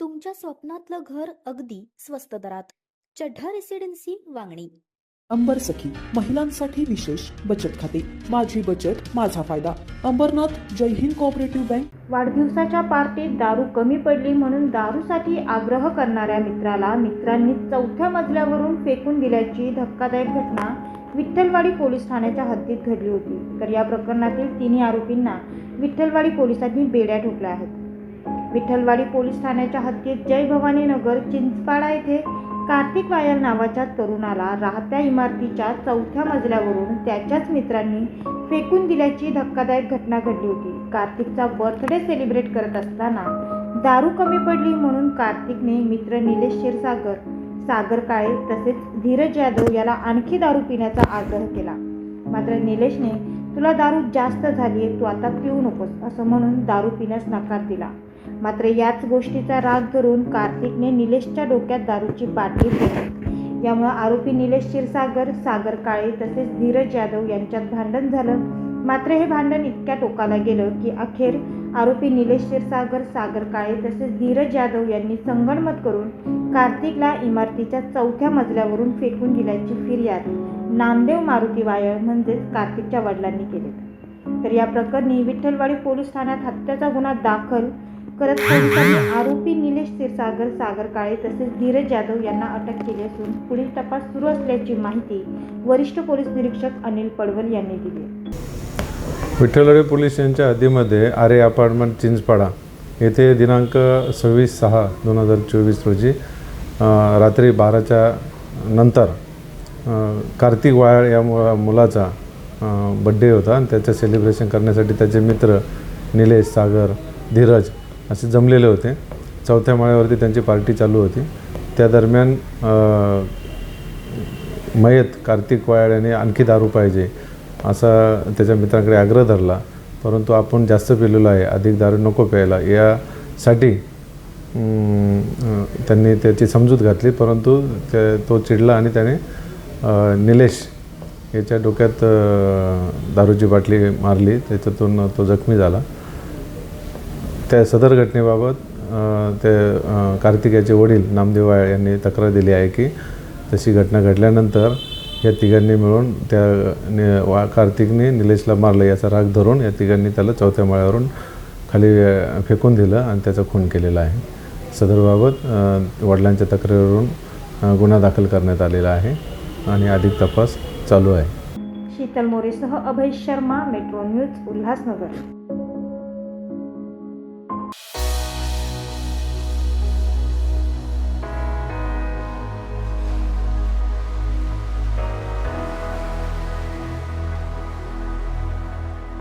तुमच्या स्वप्नातलं घर अगदी स्वस्त दरात. चढ्ढा रेसिडेन्सी वांगणी. अंबर सखी महिलांसाठी विशेष बचत खाते. माझी बचत माझा फायदा. Ambernath Jai Hind cooperative bank. वाढदिवसाच्या पार्टीत दारू कमी पडली म्हणून दारूसाठी आग्रह करणाऱ्या मित्राला मित्रांनी चौथ्या मजल्यावरून फेकून दिल्याची धक्कादायक घटना विठ्ठलवाडी पोलीस ठाण्याच्या हद्दीत घडली होती. तर या प्रकरणातील तिन्ही आरोपींना विठ्ठलवाडी पोलिसांनी बेड्या ठोकल्या आहेत. विठ्ठलवाडी पोलीस ठाण्याच्या हद्दीत जय भवानी नगर चिंचपाडा येथे कार्तिक वायल नावाच्या तरुणाला राहत्या इमारतीच्या चौथ्या मजल्यावरून त्याच्याच मित्रांनी फेकून दिल्याची धक्कादायक घटना घडली होती. कार्तिकचा बर्थडे सेलिब्रेट करत असताना दारू कमी पडली म्हणून कार्तिकने मित्र निलेश क्षीरसागर सागर काळे तसेच धीरज यादव याला आणखी दारू पिण्याचा आग्रह केला. मात्र निलेशने तुला दारू जास्त झाली आहे तू आता पिऊ नकोस असं म्हणून दारू पिण्यास नकार दिला. मात्र याच गोष्टीचा राग धरून कार्तिकने निलेशच्या डोक्यात दारूची बाटली फेकली यामुळे आरोपी निलेश क्षीरसागर सागर काळे तसेच धीरज यादव यांच्यात भांडण झालं. मात्र हे भांडण इतक्या टोकाला गेलं की अखेर आरोपी निलेश क्षीरसागर सागर काळे तसेच धीरज जाधव यांनी संगणमत करून कार्तिकला इमारतीच्या चौथ्या मजल्यावरून फेकून दिल्याची फिर्याद नामदेव मारुती वायळ म्हणजेच कार्तिकच्या वडिलांनी केली. तर या प्रकरणी विठ्ठलवाडी पोलीस ठाण्यात हत्याचा गुन्हा दाखल करत पोलिसांनी आरोपी निलेश क्षीरसागर सागर काळे तसेच धीरज जाधव यांना अटक केली असून पुढील तपास सुरू असल्याची माहिती वरिष्ठ पोलीस निरीक्षक अनिल पडवल यांनी दिली. विठ्ठलवाडी पोलीस यांच्या हद्दीमध्ये आरे अपार्टमेंट चिंचपाडा येथे दिनांक सव्वीस सहा दोन हजार चोवीस रोजी रात्री बाराच्या नंतर कार्तिक वायाळ या मु मुलाचा बड्डे होता आणि त्याचं सेलिब्रेशन करण्यासाठी त्याचे मित्र निलेश सागर धीरज असे जमलेले होते. चौथ्या माळ्यावरती त्यांची पार्टी चालू होती. त्या दरम्यान मयत कार्तिक वायाळ यांनी आणखी दारू पाहिजे असा त्याच्या मित्राकडे आग्रह धरला. परंतु आपण जास्त पिलेलो आहे. अधिक दारू नको प्यायला. यासाठी त्यांनी त्याची समजूत घातली. परंतु ते तो चिडला आणि त्याने निलेश याच्या डोक्यात दारूची बाटली मारली. त्याच्यातून तो जखमी झाला. त्या सदर घटनेबाबत ते कार्तिक याचे वडील नामदेवाळ यांनी तक्रार दिली आहे की तशी घटना घडल्यानंतर या तिघांनी मिळून त्या नि वा कार्तिकने निलेशला मारलं याचा राग धरून या तिघांनी त्याला चौथ्या माळ्यावरून खाली फेकून दिलं आणि त्याचा खून केलेला आहे. सदरबाबत वडिलांच्या तक्रारीवरून गुन्हा दाखल करण्यात आलेला आहे आणि अधिक तपास चालू आहे. शीतल मोरेसह अभय शर्मा मेट्रो न्यूज उल्हासनगर.